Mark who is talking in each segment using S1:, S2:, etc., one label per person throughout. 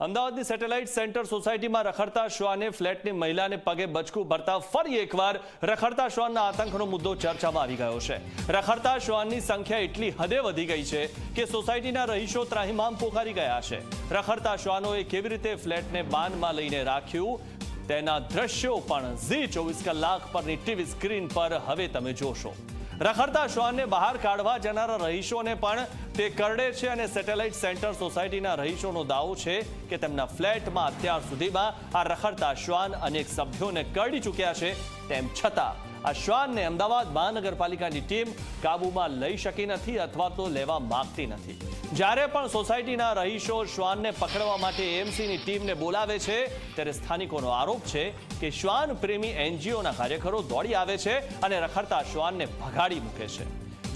S1: અમદાવાદની satellite centre સોસાયટીમાં રખડતા શ્વાને ફ્લેટની મહિલાને પગે બચકું ભરતા ફરી એકવાર રખડતા શ્વાનના આતંકનો મુદ્દો ચર્ચામાં આવી ગયો છે. રખડતા શ્વાનની સંખ્યા એટલી હદે વધી ગઈ છે કે સોસાયટીના રહીશો ત્રાહિમામ પોકારી ગયા છે. રખડતા શ્વાનોએ કેવી રીતે ફ્લેટને બાનમાં લઈને રાખ્યું? તેના દ્રશ્યો પણ ઝી ચોવીસ કલાક પરની ટીવી સ્ક્રીન પર હવે તમે જોશો. રખડતા શ્વાનને બહાર કાઢવા જનારા રહીશોને પણ તે કરડે છે અને સેટેલાઇટ સેન્ટર સોસાયટીના રહીશોનો દાવો છે કે તેમના ફ્લેટમાં અત્યાર સુધીમાં આ રખડતા શ્વાન અનેક સભ્યોને કરડી ચૂક્યા છે, તેમ છતાં આ શ્વાનને અમદાવાદ મહાનગરપાલિકાની ટીમ કાબૂમાં લઈ શકી નથી અથવા તો લેવા માંગતી નથી. જ્યારે પણ સોસાયટીના રહીશો શ્વાનને પકડવા માટે એએમસીની ટીમને બોલાવે છે, ત્યારે સ્થાનિકોનો આરોપ છે કે શ્વાન પ્રેમી એનજીઓના કાર્યકરો દોડી આવે છે અને રખડતા શ્વાનને ભગાડી મૂકે છે.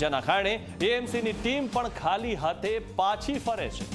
S1: જેના કારણે એએમસીની ટીમ પણ ખાલી હાથે પાછી ફરે છે.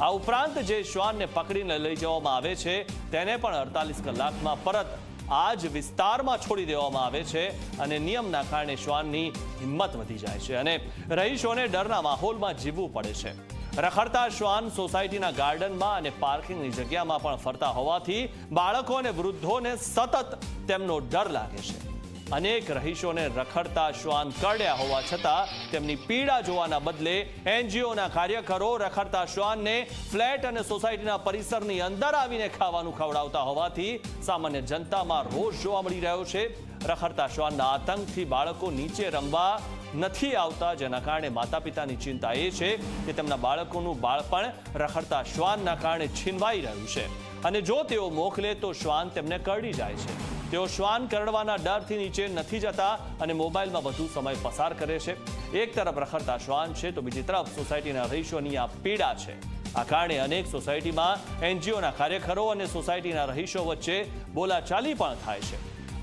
S1: આ ઉપરાંત જે શ્વાનને પકડીને લઈ જવામાં આવે છે, તેને પણ અડતાલીસ કલાકમાં પરત આ જ વિસ્તારમાં છોડી દેવામાં આવે છે અને નિયમના કારણે શ્વાનની હિંમત વધી જાય છે અને રહીશોને ડરના માહોલમાં જીવવું પડે છે. રખડતા શ્વાન સોસાયટીના ગાર્ડનમાં અને પાર્કિંગની જગ્યામાં પણ ફરતા હોવાથી બાળકો અને વૃદ્ધોને સતત તેમનો ડર લાગે છે. અનેક રહીશોને રખડતા શ્વાન કરડ્યા હોવા છતાં તેમની પીડા જોવાના બદલે એનજીઓના કાર્યકરો રખડતા શ્વાનને ફ્લેટ અને સોસાયટીના પરિસરની અંદર આવીને ખાવાનું ખવડાવતા હોવાથી સામાન્ય જનતામાં રોષ જોવા મળી રહ્યો છે. રખડતા શ્વાનના આતંકથી બાળકો નીચે રમવા નથી આવતા, જેના કારણે માતા પિતાની ચિંતા એ છે કે તેમના બાળકોનું બાળપણ રખડતા શ્વાનના કારણે છીનવાઈ રહ્યું છે. અને જો તેઓ મોકલે તો શ્વાન તેમને કરડી જાય છે. તેઓ શ્વાન કરડવાના ડરથી નીચે નથી જતા અને મોબાઈલમાં વધુ સમય પસાર કરે છે. એક તરફ રખડતા શ્વાન છે, તો બીજી તરફ સોસાયટીના રહીશોની આ પીડા છે. આ કારણે અનેક સોસાયટીમાં એનજીઓના કાર્યકરો અને સોસાયટીના રહીશો વચ્ચે બોલાચાલી પણ થાય છે.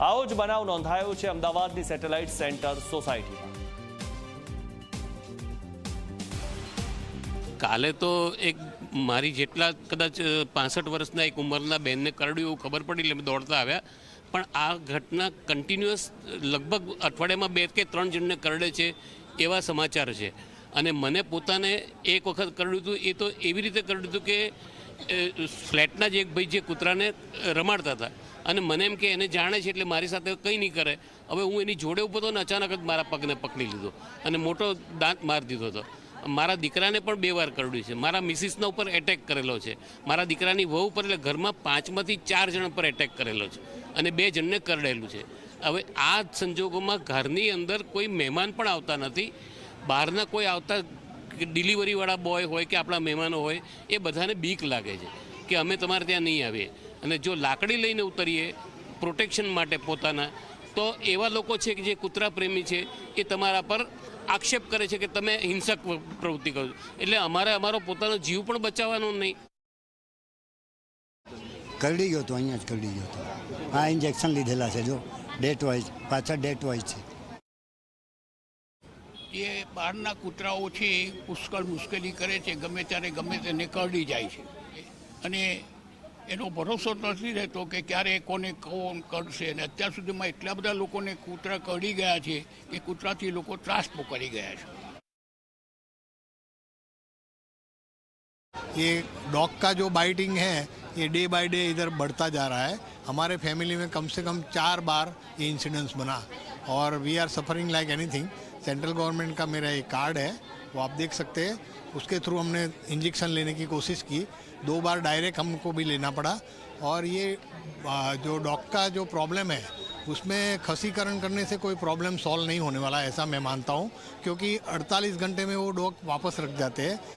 S1: આવો જ બનાવ નોંધાયો છે અમદાવાદની સેટેલાઇટ સેન્ટર સોસાયટીમાં.
S2: કાલે તો એક મારી જેટલા કદાચ પાસઠ વર્ષના એક ઉંમરના બેનને કરડ્યું એવું ખબર પડી એટલે દોડતા આવ્યા. પણ આ ઘટના કન્ટિન્યુઅસ લગભગ અઠવાડિયામાં બે કે ત્રણ જણને કરડે છે એવા સમાચાર છે. અને મને પોતાને એક વખત કરડ્યું હતું, એ તો એવી રીતે કરડ્યું હતું કે ફ્લેટના જ એક ભાઈ જે કૂતરાને રમાડતા હતા. અને મને એમ કે એને જાણે છે એટલે મારી સાથે કંઈ નહીં કરે. હવે હું એની જોડે ઊભો હતો ને અચાનક જ મારા પગને પકડી લીધો. અને મોટો દાંત મારી દીધો હતો. મારા દીકરાને પણ બે વાર કરડ્યું છે. મારા મિસિસના ઉપર એટેક કરેલો છે. મારા દીકરાની વહુ પર એટલે ઘરમાં પાંચમાંથી ચાર જણ પર એટેક કરેલો છે. અને બે જણને કરડેલું છે. હવે આ સંજોગોમાં ઘરની અંદર કોઈ મહેમાન પણ આવતા નથી. બહારના કોઈ આવતા ડિલિવરીવાળા બોય હોય કે આપણા મહેમાનો હોય, એ બધાને બીક લાગે છે કે અમે તમારે ત્યાં નહીં આવીએ. અને જો લાકડી લઈને ઉતરીએ પ્રોટેક્શન માટે પોતાના તો એવા લોકો છે કે જે કૂતરા પ્રેમી છે એ તમારા પર આક્ષેપ કરે છે કે તમે હિંસક પ્રવૃત્તિ કરો છો. એટલે અમારે અમારો પોતાનો જીવ પણ બચાવવાનો નહીં.
S3: કરડી ગયો હતો અહીંયા જ કરડી ગયો હતો આ ઇન્જેક્શન લીધેલા છે જો. ડેટ વાઇઝ પાછળ ડેટ વાઇઝ છે.
S4: એ બહારના કૂતરાઓ છે એ પુષ્કળ મુશ્કેલી કરે છે ગમે ત્યારે ગમે તેને કરડી જાય છે. અને એનો ભરોસો નથી રહેતો કે ક્યારે કોને કોણ કરશે અને અત્યાર સુધીમાં એટલા બધા લોકોને કૂતરા કરડી ગયા છે કે કૂતરાથી લોકો ત્રાસ પોકારી ગયા છે
S5: ये डॉग का जो बाइटिंग है ये डे बाय डे इधर बढ़ता जा रहा है हमारे फैमिली में कम से कम चार बार ये इंसिडेंट्स बना और we are suffering like anything central government का मेरा एक कार्ड है वो आप देख सकते हैं उसके थ्रू हमने इंजेक्शन लेने की कोशिश की। दो बार डायरेक्ट हमको भी लेना पड़ा और ये जो डॉग का जो प्रॉब्लम है, उसमें खसीकरण करने से कोई प्रॉब्लम सॉल्व नहीं होने वाला, ऐसा मैं मानता हूँ, क्योंकि 48 घंटे में वो डॉग वापस रख जाते हैं।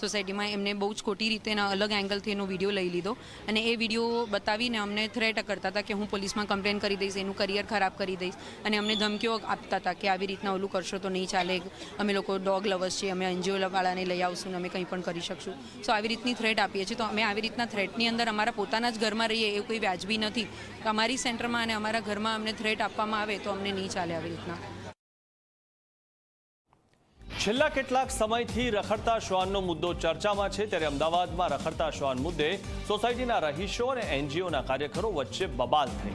S6: સોસાયટીમાં એમને બહુ જ ખોટી રીતે અલગ એંગલથી એનો વીડિયો લઈ લીધો. અને એ વીડિયો બતાવીને અમને થ્રેટ કરતા હતા કે હું પોલીસમાં કમ્પ્લેન કરી દઈશ, એનું કરિયર ખરાબ કરી દઈશ. અને અમને ધમકીઓ આપતા હતા કે આવી રીતના ઓલું કરશો તો નહીં ચાલે. અમે લોકો ડોગ લવર્સ છીએ, અમે એનજીઓ વાળાને લઈ આવશું ને અમે કંઈ પણ કરી શકશું. સો આવી રીતની થ્રેટ આપીએ છીએ. તો અમે આવી રીતના થ્રેટની અંદર અમારા પોતાના જ ઘરમાં રહીએ એ કોઈ વ્યાજબી નથી. અમારી સેન્ટરમાં અને અમારા ઘરમાં અમને થ્રેટ આપવામાં આવે તો અમને નહીં ચાલે આવી રીતના.
S1: છેલ્લા કેટલાક સમયથી રખડતા શ્વાનનો મુદ્દો ચર્ચામાં છે, ત્યારે અમદાવાદમાં રખડતા શ્વાન મુદ્દે સોસાયટીના રહીશો અને એનજીઓના કાર્યકરો વચ્ચે બબાલ થઈ.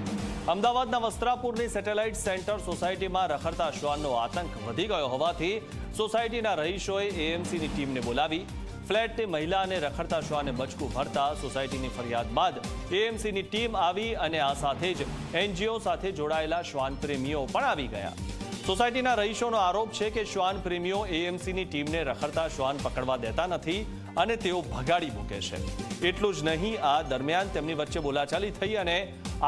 S1: અમદાવાદના વસ્ત્રાપુરની સેટેલાઇટ સેન્ટર સોસાયટીમાં રખડતા શ્વાનનો આતંક વધી ગયો હોવાથી સોસાયટીના રહીશોએ એએમસીની ટીમને બોલાવી, ફ્લેટની મહિલાને રખડતા શ્વાને બચકું ભરતા સોસાયટીની ફરિયાદ બાદ એએમસીની ટીમ આવી અને આ સાથે જ એનજીઓ સાથે જોડાયેલા શ્વાન પ્રેમીઓ પણ આવી ગયા. સોસાયટીના રહીશોનો આરોપ છે કે શ્વાન પ્રેમીઓ એએમસીની ટીમને રખડતા શ્વાન પકડવા દેતા નથી અને તેઓ ભગાડી મૂકે છે. એટલું જ નહીં, આ દરમિયાન તેમની વચ્ચે બોલાચાલી થઈ અને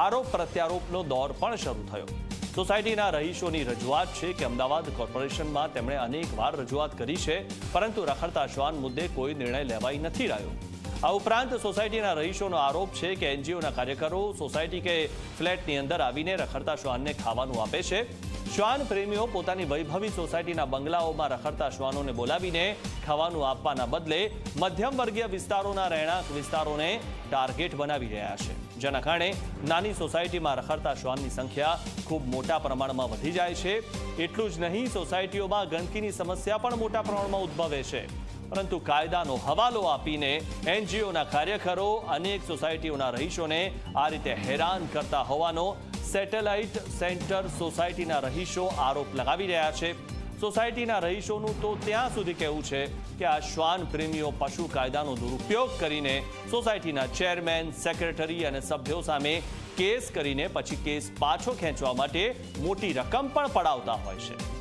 S1: આરોપ પ્રત્યારોપનો દોર પણ શરૂ થયો. સોસાયટીના રહીશોની રજૂઆત છે કે અમદાવાદ કોર્પોરેશનમાં તેમણે અનેક વાર રજૂઆત કરી છે, પરંતુ રખડતા શ્વાન મુદ્દે કોઈ નિર્ણય લેવાઈ નથી રહ્યો. આ ઉપરાંત સોસાયટીના રહીશોનો આરોપ છે કે એનજીઓના કાર્યકરો સોસાયટી કે ફ્લેટની અંદર આવીને રખડતા શ્વાનને ખાવાનું આપે છે. શ્વાન પ્રેમીઓ પોતાની વૈભવી સોસાયટીના બંગલાઓમાં રખડતા શ્વાનોને બોલાવીને ખાવાનું આપવાના બદલે મધ્યમ વર્ગીય વિસ્તારોના રહેણાંક વિસ્તારોને ટાર્ગેટ બનાવી રહ્યા છે. જેના કારણે નાની સોસાયટીમાં રખડતા શ્વાનની સંખ્યા ખૂબ મોટા પ્રમાણમાં વધી જાય છે. એટલું જ નહીં, સોસાયટીઓમાં ગંદકીની સમસ્યા પણ મોટા પ્રમાણમાં ઉદ્ભવે છે. પરંતુ કાયદાનો હવાલો આપીને એનજીઓના કાર્યકરો અનેક સોસાયટીઓના રહીશોને આ રીતે હેરાન કરતા હોવાનો સેટેલાઇટ સેન્ટર સોસાયટીના રહીશો આરોપ લગાવી રહ્યા છે સોસાયટીના રહીશોનું તો ત્યાં સુધી કહેવું છે કે આ શ્વાન પ્રેમીઓ પશુ કાયદાનો દુરુપયોગ કરીને સોસાયટીના ચેરમેન સેક્રેટરી અને સભ્યો સામે કેસ કરીને પછી કેસ પાછો ખેંચવા માટે મોટી રકમ પણ પડાવતા હોય છે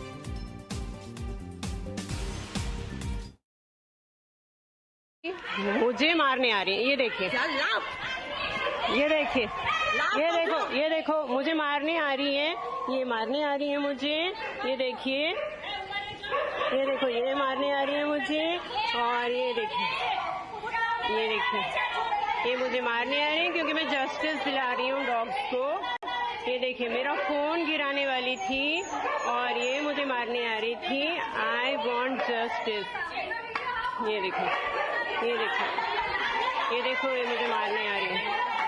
S7: मुझे मारने आ रही है ये देखिए ये देखिए ये देखो ये देखो, मुझे मारने आ रही है। ये मारने आ रही है मुझे। ये देखिए। ये देखो, ये मारने आ रही है मुझे। और ये देखिए। ये देखिए। ये मुझे मारने आ रही है क्योंकि मैं जस्टिस दिला रही हूँ डॉग्स को। ये देखिए, मेरा फ़ोन गिराने वाली थी और ये मुझे मारने आ रही थी। आई वॉन्ट जस्टिस ये देखो ये देखो ये देखो, ये मुझे मारने आ रही है।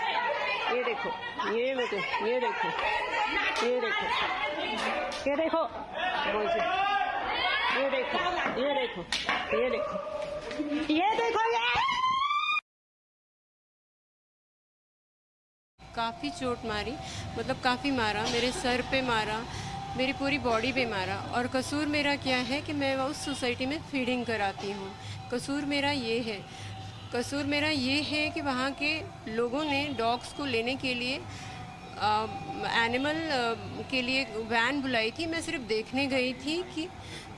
S7: ये देखो, ये मुझे ये देखो ये देखो। ये देखो। मुझे ये देखो ये देखो ये देखो। ये देखो ये। काफ़ी चोट मारी मतलब काफ़ी मारा, मेरे सर पे मारा, मेरी पूरी बॉडी पे मारा। और कसूर मेरा क्या है कि मैं उस सोसाइटी में फीडिंग कराती हूँ। कसूर मेरा ये है कसूर मेरा ये है कि वहाँ के लोगों ने डॉग्स को लेने के लिए एनिमल के लिए वैन बुलाई थी मैं सिर्फ देखने गई थी कि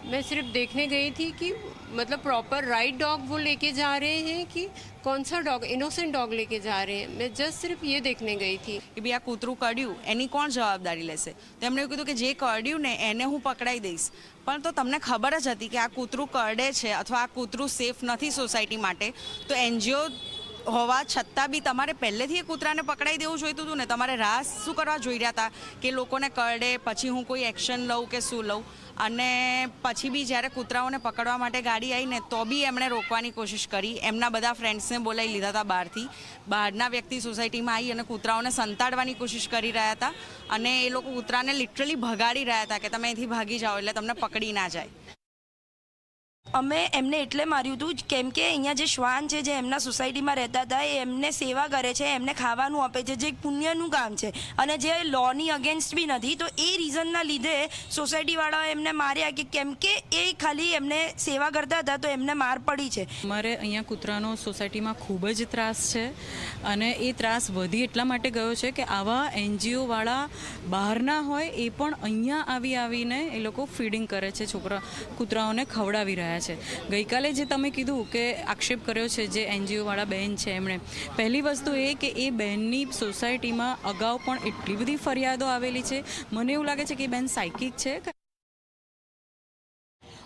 S7: मैं सिर्फ देखने गई थी कि मतलब प्रॉपर राइट डॉग वो लेके जा रहे हैं कि कौन सा डॉग इनोसेंट डॉग लेके जा रहे हैं मैं जस्ट सिर्फ ये देखने गई थी
S8: કે ભાઈ આ કૂતરું કરડ્યું એની કોણ જવાબદારી લેશે તો એમણે એવું કીધું કે જે કરડ્યું ને એને હું પકડાઈ દઈશ પણ તો તમને ખબર જ હતી કે આ કૂતરું કરડે છે અથવા આ કૂતરું સેફ નથી સોસાયટી માટે તો એનજીઓ હોવા છતાં બી તમારે પહેલેથી એ કૂતરાને પકડાઈ દેવું જોઈતું હતું ને, તમારે રાહ શું કરવા જોઈ રહ્યા હતા? કે લોકોને કરડે, પછી હું કોઈ એક્શન લઉં કે શું લઉં? અને પછી બી જ્યારે કૂતરાઓને પકડવા માટે ગાડી આવી ને, તો બી એમણે રોકવાની કોશિશ કરી. એમના બધા ફ્રેન્ડ્સને બોલાવી લીધા હતા બહારથી. બહારના વ્યક્તિ સોસાયટીમાં આવી અને કૂતરાઓને સંતાડવાની કોશિશ કરી રહ્યા હતા. અને એ લોકો કૂતરાને લિટરલી ભગાડી રહ્યા હતા કે તમે અહીંથી ભાગી જાઓ એટલે તમને પકડી ના જાય.
S9: અમે એમને એટલે માર્યું હતું કેમ કે અહીંયા જે શ્વાન છે, જે એમના સોસાયટીમાં રહેતા હતા, એ એમને સેવા કરે છે, એમને ખાવાનું આપે છે, જે પુણ્યનું કામ છે. અને જે લોની અગેન્સ્ટ બી નથી, તો એ રીઝનના લીધે સોસાયટીવાળાએ એમને માર્યા કે કેમ કે એ ખાલી એમને સેવા કરતા હતા, તો એમને માર પડી છે.
S10: અમારે અહીંયા કૂતરાનો સોસાયટીમાં ખૂબ જ ત્રાસ છે અને એ ત્રાસ વધી એટલા માટે ગયો છે કે આવા એનજીઓવાળા બહારના હોય, એ પણ અહીંયા આવી આવીને એ લોકો ફીડિંગ કરે છે, છોકરા કૂતરાઓને ખવડાવી રહ્યા છે ગઈકાલે જે તમે કીધું કે આક્ષેપ કર્યો છે જે એનજીઓવાળા બહેન છે એમણે પહેલી વસ્તુ એ કે એ બહેનની સોસાયટીમાં અગાઉ પણ એટલી બધી ફરિયાદો આવેલી છે. મને એવું લાગે છે કે એ બહેન સાયકિક છે.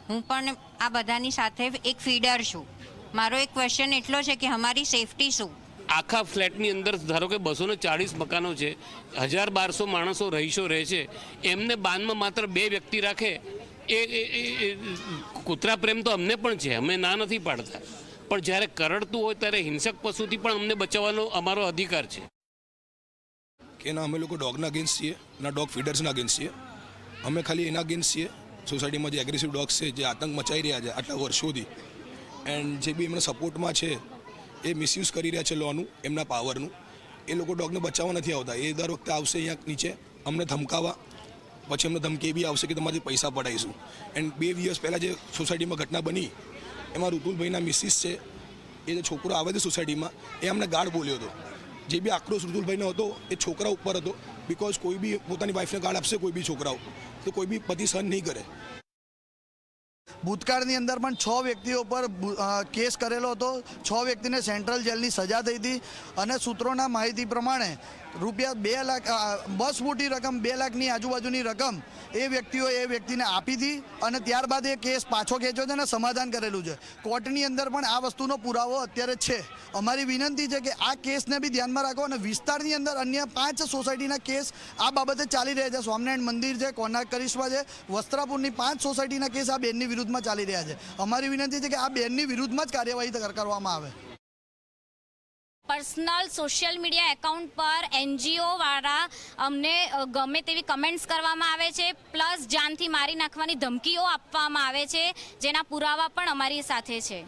S11: હું પણ આ બધાની સાથે એક ફીડર છું. મારો એક ક્વેશ્ચન એટલો છે કે અમારી સેફટી શું?
S2: આખા ફ્લેટની અંદર ધારો કે બસો ને ચાળીસ મકાનો છે હજાર બારસો માણસો રહીશો રહે છે એમને બાનમાં માત્ર બે વ્યક્તિ રાખે એ કૂતરા પ્રેમ તો અમને પણ છે, અમે ના નથી પાડતા. પણ જ્યારે કરડતું હોય ત્યારે હિંસક પશુથી પણ અમને બચાવવાનો અમારો અધિકાર છે.
S12: કે ના, અમે લોકો ડોગના અગેન્સ્ટ છીએ, ના, ડોગ ફીડર્સના અગેન્સ્ટ છીએ. અમે ખાલી એના અગેન્સ્ટ છીએ. સોસાયટીમાં જે એગ્રેસિવ ડોગ્સ છે, જે આતંક મચાઈ રહ્યા છે આટલા વર્ષોથી. એન્ડ જે બી એમના સપોર્ટમાં છે, એ મિસયુઝ કરી રહ્યા છે લોનું, એમના પાવરનું એ લોકો ડોગને બચાવવા નથી આવતા. એ દર વખતે આવશે અહીંયા નીચે, અમને ધમકાવા પછી અમને ધમકી બી આવશે કે તમારી પૈસા પડાવીશું એન્ડ બે દિવસ પહેલાં જે સોસાયટીમાં ઘટના બની, એમાં ઋતુલભાઈના મિસિસ છે, એ જે છોકરો આવે છે સોસાયટીમાં, એ અમને ગાર્ડ બોલ્યો હતો. જે બી આક્રોશ ઋતુલભાઈનો હતો, એ છોકરા ઉપર હતો. બિકોઝ કોઈ બી પોતાની વાઈફને ગાર્ડ આપશે કોઈ બી છોકરાઓ. તો કોઈ બી પતિ સહન નહીં કરે.
S13: ભૂતકાળની અંદર પણ છ વ્યક્તિઓ પર કેસ કરેલો હતો. છ વ્યક્તિને સેન્ટ્રલ જેલની સજા થઈ હતી અને સૂત્રોના માહિતી પ્રમાણે રૂપિયા બે લાખ બસ મોટી રકમ બે લાખની આજુબાજુની રકમ એ વ્યક્તિઓ એ વ્યક્તિને આપી હતી અને ત્યારબાદ એ કેસ પાછો ખેંચ્યો છે અને સમાધાન કરેલું છે. કોર્ટની અંદર પણ આ વસ્તુનો પુરાવો અત્યારે છે. અમારી વિનંતી છે કે આ કેસને બી ધ્યાનમાં રાખો અને વિસ્તારની અંદર અન્ય પાંચ સોસાયટીના કેસ આ બાબતે ચાલી રહ્યા છે. સ્વામિનારાયણ મંદિર છે કોનાર્ક કરિશ્મા છે, વસ્ત્રાપુરની પાંચ સોસાયટીના કેસ આ બેનની વિરુદ્ધમાં ચાલી રહ્યા છે. અમારી વિનંતી છે કે આ બેનની વિરુદ્ધમાં જ કાર્યવાહી કર- કરવામાં આવે.
S14: પર્સનલ સોશિયલ મીડિયા એકાઉન્ટ પર એનજીઓવાળા અમને ગમે તેવી કમેન્ટ્સ કરવામાં આવે છે, પ્લસ જાનથી મારી નાખવાની ધમકીઓ આપવામાં આવે છે, જેના પુરાવા પણ અમારી સાથે છે.